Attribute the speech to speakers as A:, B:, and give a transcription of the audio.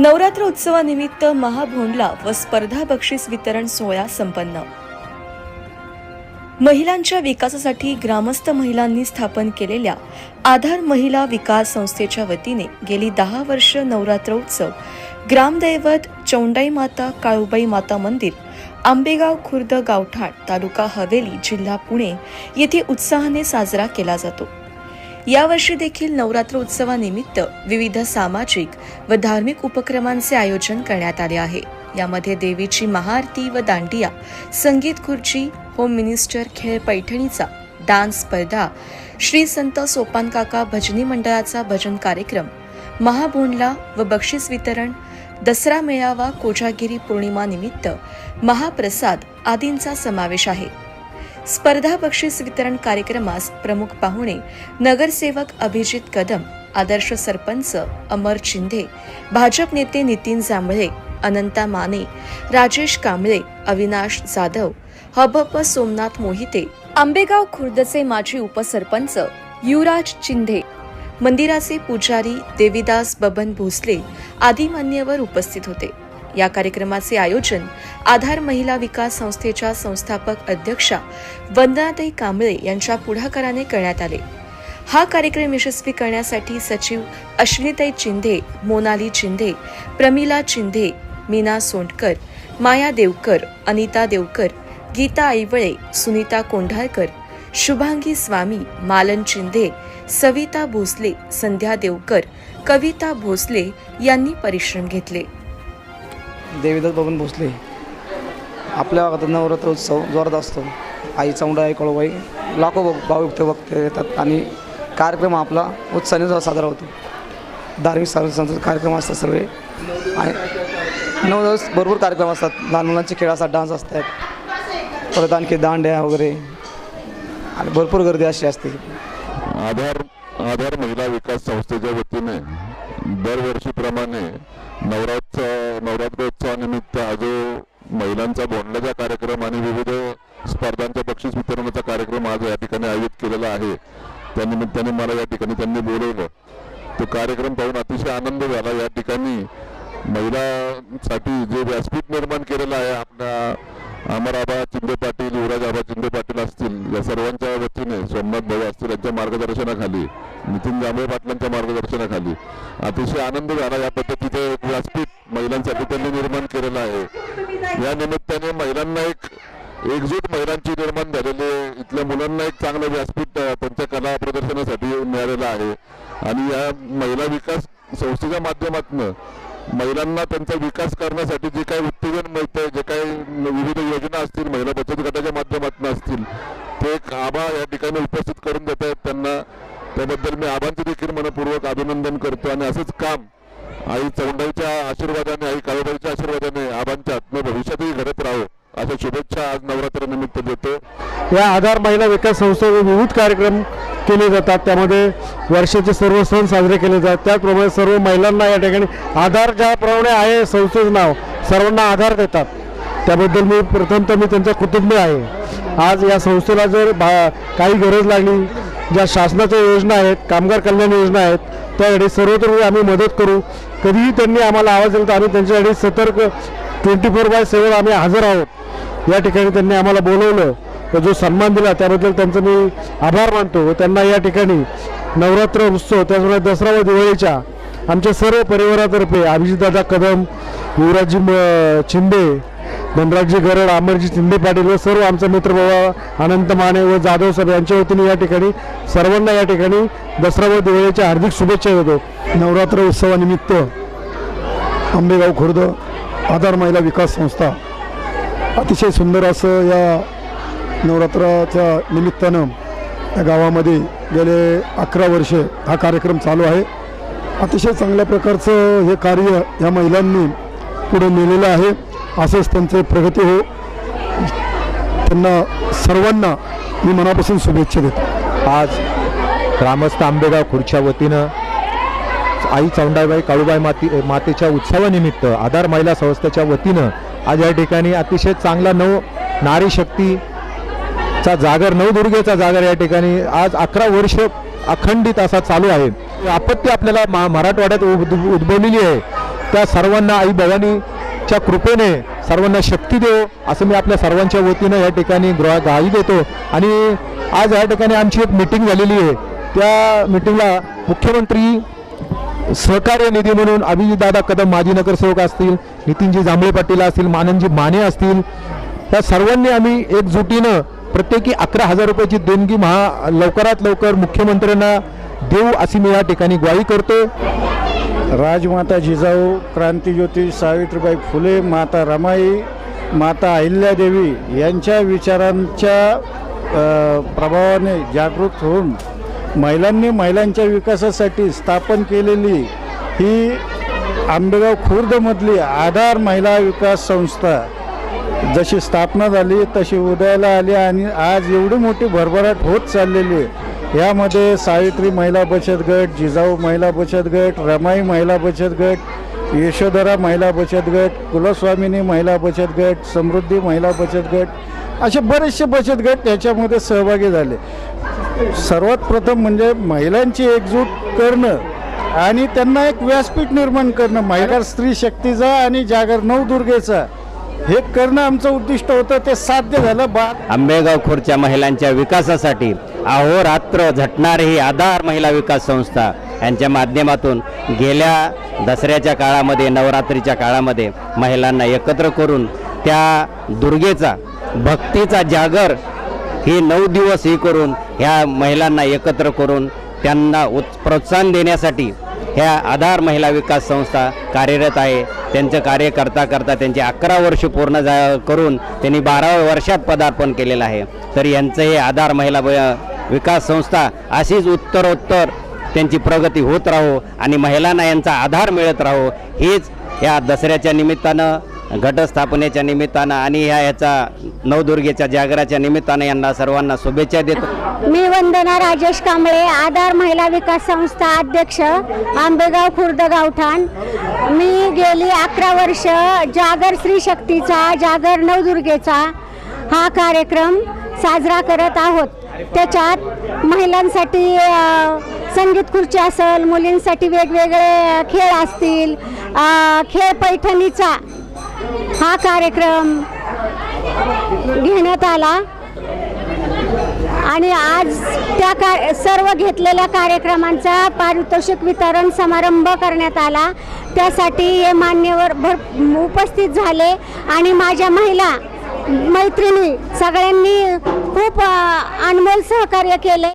A: नवरात्र उत्सवानिमित्त महाभोंडला व स्पर्धा बक्षीस वितरण सोहळा संपन्न. महिलांच्या विकासासाठी ग्रामस्थ महिलांनी स्थापन केलेल्या आधार महिला विकास संस्थेच्या वतीने गेली दहा वर्ष नवरात्र उत्सव ग्रामदैवत चौंडाई माता काळूबाई माता मंदिर आंबेगाव खुर्द गावठाण तालुका हवेली जिल्हा पुणे येथे उत्साहाने साजरा केला जातो. यावर्षी देखील नवरात्र उत्सवानिमित्त विविध सामाजिक व धार्मिक उपक्रमांचे आयोजन करण्यात आले आहे. यामध्ये देवीची महाआरती व दांडिया संगीत खुर्ची होम मिनिस्टर खेळ पैठणीचा डान्स स्पर्धा श्री संत सोपानकाका भजनी मंडळाचा भजन कार्यक्रम महाभोंडला व बक्षीस वितरण दसरा मेळावा कोजागिरी पौर्णिमानिमित्त महाप्रसाद आदींचा समावेश आहे. स्पर्धा बक्षीस वितरण कार्यक्रमास प्रमुख पाहुणे नगरसेवक अभिजित कदम आदर्श सरपंच अमर चिंधे भाजप नेते नितीन जांभळे अनंता माने राजेश कांबळे अविनाश जाधव हबप सोमनाथ मोहिते आंबेगाव खुर्दचे माजी उपसरपंच युवराज चिंधे मंदिराचे पुजारी देविदास बबन भोसले आदी मान्यवर उपस्थित होते. या कार्यक्रमाचे आयोजन आधार महिला विकास संस्थेच्या संस्थापक अध्यक्षा वंदनाताई कांबळे यांच्या पुढाकाराने करण्यात आले. हा कार्यक्रम यशस्वी करण्यासाठी सचिव अश्विनीताई चिंधे मोनाली चिंधे प्रमिला चिंधे मीना सोंडकर माया देवकर अनिता देवकर गीता ऐवळे सुनीता कोंढाळकर शुभांगी स्वामी मालन चिंधे सविता भोसले संध्या देवकर कविता भोसले यांनी परिश्रम घेतले.
B: देवीदास बबन भोसले. आपल्या भागात नवरात्र उत्सव जोरात असतो. आई चौंडा आई कळूबाई लाखो भक- भाविक वक्त येतात आणि कार्यक्रम आपला उत्साहाने साजरा होतो. धार्मिक सार्वजनिक सांस्कृतिक कार्यक्रम असतात सगळे आणि नऊ दिवस भरपूर कार्यक्रम असतात. लहान मुलांचे खेळ असतात डान्स असतात. परत आणखी दांड्या वगैरे. आणि भरपूर गर्दी अशी असते.
C: आधार आधार महिला विकास संस्थेच्या वतीने दरवर्षीप्रमाणे नवरात्र नवरात्रोत्सवानिमित्त हा जो महिलांचा बोंडल्याचा कार्यक्रम आणि विविध स्पर्धांच्या बक्षीस वितरणाचा कार्यक्रम आज या ठिकाणी आयोजित केलेला आहे. त्यानिमित्ताने मला या ठिकाणी त्यांनी बोलवलं. तो कार्यक्रम पाहून अतिशय आनंद झाला. या ठिकाणी महिलांसाठी जे व्यासपीठ निर्माण केलेलं आहे आपल्या अमराबा चिंदे पाटील युवराज आबा चिंदे पाटील असतील या सर्वांच्या वतीने सोमनाथ भाऊ असतील यांच्या मार्गदर्शनाखाली नितीन जांभळे पाटलांच्या मार्गदर्शनाखाली अतिशय आनंद झाला. निर्माण झालेले इथल्या मुलांना एक चांगलं व्यासपीठ त्यांच्या कला प्रदर्शनासाठी मिळालेलं आहे. आणि या महिला विकास संस्थेच्या माध्यमातून महिलांना त्यांचा विकास करण्यासाठी जे काही उत्तेजन मिळतंय जे काही विविध योजना असतील महिला बचत गटाच्या माध्यमातून असतील ते एक आभा या ठिकाणी उपस्थित करून देत आहेत त्यांना त्याबद्दल मी आभांचं देखील मनपूर्वक अभिनंदन करतो आणि असंच
D: या आधार महिला विकास संस्थेचे विविध कार्यक्रम केले जातात. त्यामध्ये वर्षाचे सर्व सण साजरे केले जातात. त्याचप्रमाणे सर्व महिलांना या ठिकाणी आधार ज्याप्रमाणे आहे संस्थेचं नाव सर्वांना आधार देतात. त्याबद्दल मी प्रथमतः मी त्यांचा कृतज्ञ आहे. आज या संस्थेला जर भा काही गरज लागली ज्या शासनाच्या योजना आहेत कामगार कल्याण योजना आहेत त्यासाठी सर्वत्र आम्ही मदत करू. कधीही त्यांनी आम्हाला आवाज दिला तर आम्ही त्यांच्यासाठी सतर्क ट्वेंटी फोर बाय सेवन आम्ही हजर आहोत. या ठिकाणी त्यांनी आम्हाला बोलवलं. जो सन्मान दिला त्याबद्दल त्यांचं मी आभार मानतो व त्यांना या ठिकाणी नवरात्र उत्सव त्याचप्रमाणे दसरा व दिवाळीच्या आमच्या सर्व परिवारातर्फे अभिजितदादा कदम युवराजजी म- शिंदे धनराजजी गरड अमरजी शिंदे पाटील व सर्व आमचा मित्र बाबा अनंत माने व जाधव साहेब यांच्या वतीने या ठिकाणी सर्वांना या ठिकाणी दसरा व दिवाळीच्या हार्दिक शुभेच्छा देतो.
E: नवरात्र उत्सवानिमित्त आंबेगाव खुर्द आधार महिला विकास संस्था. अतिशय सुंदर असं या नवरात्राच्या निमित्तानं या गावामध्ये गेले अकरा वर्ष हा कार्यक्रम चालू आहे. अतिशय चांगल्या प्रकारचं हे कार्य या महिलांनी पुढे नेलेलं आहे. असंच त्यांचे प्रगती हो. त्यांना सर्वांना मी मनापासून शुभेच्छा देतो.
F: आज ग्रामस्थ आंबेगाव खुर्च्या वतीनं आई चौंडाबाई काळूबाई माती मातेच्या उत्सवानिमित्त आधार महिला संस्थेच्या वतीनं आज या ठिकाणी अतिशय चांगला नव नारी चा जागर नवदुर्गेचा जागर या ठिकाणी आज अकरा वर्ष अखंडित असा चालू आहे. आपत्ती आपल्याला मा मराठवाड्यात उद्भवलेली आहे. त्या सर्वांना आई भवानीच्या कृपेने सर्वांना शक्ती देव असं मी आपल्या सर्वांच्या वतीनं या ठिकाणी ग्रह गाई देतो. आणि आज या ठिकाणी आमची एक मिटिंग झालेली आहे. त्या मिटिंगला मुख्यमंत्री सहकार्य निधी म्हणून अभिजितदादा कदम माजी नगरसेवक असतील नितीनजी जांभळे पाटील असतील माननजी माने असतील त्या सर्वांनी आम्ही एकजुटीनं प्रत्येकी अकरा हजार रुपयाची देणगी महा लवकरात लवकर मुख्यमंत्र्यांना देऊ अशी मी या ठिकाणी ग्वाही करतो.
E: राजमाता जिजाऊ क्रांतीज्योती सावित्रीबाई फुले माता रमाई माता अहिल्यादेवी यांच्या विचारांच्या प्रभावाने जागृत होऊन महिलांनी महिलांच्या विकासासाठी स्थापन केलेली ही आंबेगाव खुर्दमधली आधार महिला विकास संस्था जशी स्थापना झाली तशी उदयाला आली आणि आज एवढी मोठी भरभराट होत चाललेली आहे. यामध्ये सावित्री महिला बचत गट जिजाऊ महिला बचत गट रमाई महिला बचत गट यशोधरा महिला बचत गट कुलस्वामिनी महिला बचत गट समृद्धी महिला बचत गट असे बरेचसे बचत गट त्याच्यामध्ये सहभागी झाले. सर्वात प्रथम म्हणजे महिलांची एकजूट करणं आणि त्यांना एक व्यासपीठ निर्माण करणं. महिला स्त्री शक्तीचा आणि जागर नवदुर्गेचा हे करणं आमचं उद्दिष्ट होतं ते साध्य झालं बा
G: आंबेगाव खोरच्या महिलांच्या विकासासाठी अहोरात्र झटणारी ही आधार महिला विकास संस्था यांच्या माध्यमातून गेल्या दसऱ्याच्या काळामध्ये नवरात्रीच्या काळामध्ये महिलांना एकत्र करून त्या दुर्गेचा भक्तीचा जागर ही नऊ दिवस हे करून ह्या महिलांना एकत्र करून त्यांना उत् प्रोत्साहन देण्यासाठी ह्या आधार महिला विकास संस्था कार्यरत आहे. त्यांचं कार्य करता करता त्यांचे अकरा वर्ष पूर्ण जा करून त्यांनी बाराव्या वर्षात पदार्पण केलेलं आहे. तर यांचं हे आधार महिला विकास संस्था अशीच उत्तरोत्तर त्यांची प्रगती होत राहो आणि महिलांना यांचा आधार मिळत राहो. हेच या दसऱ्याच्या निमित्तानं घटस्थापनेच्या निमित्तानं आणि ह्या याचा नवदुर्गेच्या जागराच्या निमित्तानं यांना सर्वांना शुभेच्छा देतो.
H: मी वंदना राजेश कांबळे आधार महिला विकास संस्था अध्यक्ष आंबेगाव खुर्द गावठाण. मी गेली अकरा वर्ष जागर स्त्री शक्तीचा जागर नवदुर्गेचा हा कार्यक्रम साजरा करत आहोत. त्याच्यात महिलांसाठी संगीत खुर्ची असेल मुलींसाठी वेगवेगळे खेळ असतील खेळ पैठणीचा हा कार्यक्रम घेण्यात आला. आणि आज त्या का सर्व घेतलेल्या कार्यक्रमांचा पारितोषिक वितरण समारंभ करण्यात आला. त्यासाठी हे मान्यवर भर उपस्थित झाले. आणि माझ्या महिला मैत्रिणी सगळ्यांनी खूप अनमोल सहकार्य केले.